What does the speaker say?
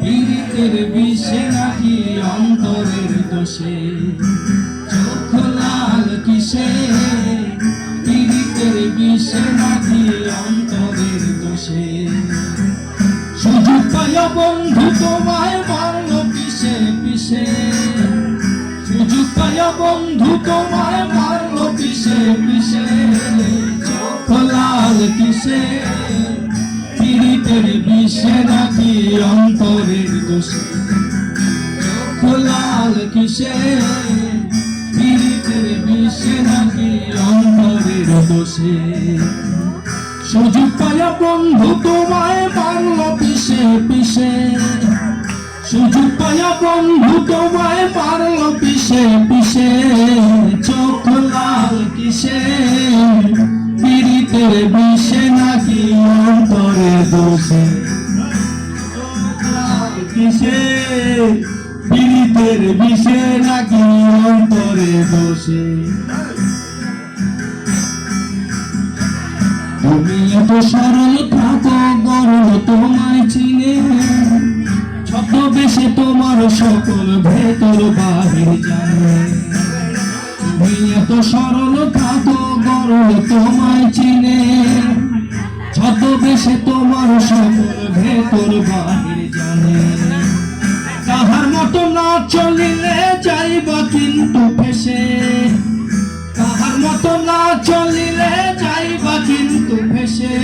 পীড়িতের বিষে নাকি অন্তরের দোষে? চোখ লাল কিসে? পীড়িতের বিষে নাকি অন্তরের দোষে? সুযোগ পায় বন্ধু তোমায় মারল পিসে পিসে সুযোগ পায় বন্ধু তোমায় মারল পিসে পিসে চোখ লাল কিসে? পীড়িতের বিষে নাকি অন্তরের দোষে? লাল কিসে? পীড়িতের বিষে নাকি অন্তরের দোষে? সুযোগ পায়া বন্ধু তোমায় মারল পিসে পিসে সুযোগ পায়া বন্ধু তোমায় মারল বিষে নাকি অন্তরে দোষে? কিসে? পীড়িতের বিষে নাকি অন্তরে দোষে? তুমি এত সরল থাকো, গরল তোমায় চিনে। ছদ্মবেশে তোমার সকল ভেতর বাহির জানে। তুমি এত সরল থাকো, গরল তোমায় চিনে। ছদ্মবেশে তোমার সকল ভেতর বাহির জানে। তাহার মতো না চলিলে যাইবা কিন্তু ফেসে। তাহার মতো না চলিলে যাইবা কিন্তু ফেসে।